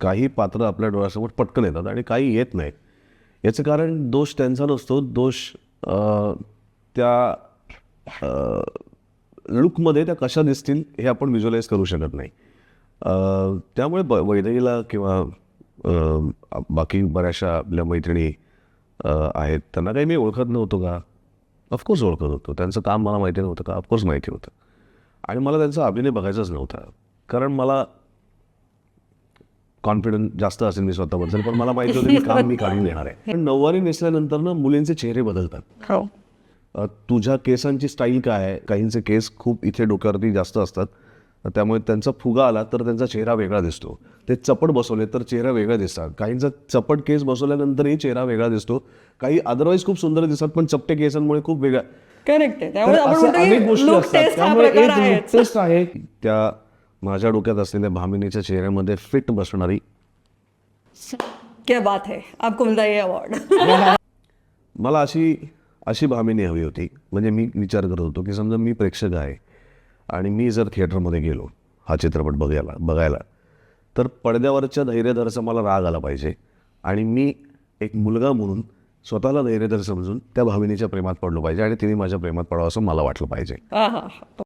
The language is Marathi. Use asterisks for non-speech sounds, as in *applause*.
काही पात्र आपल्या डोळ्यासमोर पटकन येतात आणि काही येत नाही याचं कारण दोष त्यांचा नसतो. दोष त्या लुकमध्ये त्या कशा दिसतील हे आपण व्हिज्युअलाइज करू शकत नाही. त्यामुळे ब वैदेहीला किंवा बाकी बऱ्याचशा आपल्या मैत्रिणी आहेत त्यांना काही मी ओळखत नव्हतो का? ऑफकोर्स ओळखत होतो. त्यांचं काम मला माहिती नव्हतं का? ऑफकोर्स माहिती होतं. आणि मला त्यांचा अभिनय बघायचाच नव्हता. कारण मला कॉन्फिडन्स जास्त असेल मी स्वतःबद्दल पण मला माहिती होतं की काम मी काढून देणार आहे. पण नऊवारी नेसल्यानंतर ना मुलींचे चेहरे बदलतात. हो. अ, तुझ्या केसांची स्टाईल काय आहे? काहींचे केस खूप इथे डोक्यावरती जास्त असतात. त्यामुळे त्यांचा फुगा आला तर त्यांचा चेहरा वेगळा दिसतो. ते चपट बसवले तर चेहरा वेगळा दिसतात. काहींचा चपट केस बसवल्यानंतरही चेहरा वेगळा दिसतो. काही अदरवाईज खूप सुंदर दिसतात पण चपटे केसांमुळे खूप वेगळा करेक्ट आहे. त्यामुळे आपण म्हणतो की look test हा त्यामुळे प्रकार एक आहेच. टेस्ट आहे. त्या माझ्या डोक्यात असलेल्या भामिनीच्या चेहऱ्यामध्ये फिट बसणारी क्या बात है. आपको मिलता है ये अवार्ड *laughs* मला अशी अशी भामिनी हवी होती. म्हणजे मी विचार करत होतो की समजा मी प्रेक्षक आहे आणि मी जर थिएटरमध्ये गेलो हा चित्रपट बघायला बघायला तर पडद्यावरच्या धैर्यधरचा मला राग आला पाहिजे. आणि मी एक मुलगा म्हणून स्वतःला धैर्यधर समजून त्या भामिनीच्या प्रेमात पडलो पाहिजे आणि तिने माझ्या प्रेमात पडावं असं मला वाटलं पाहिजे.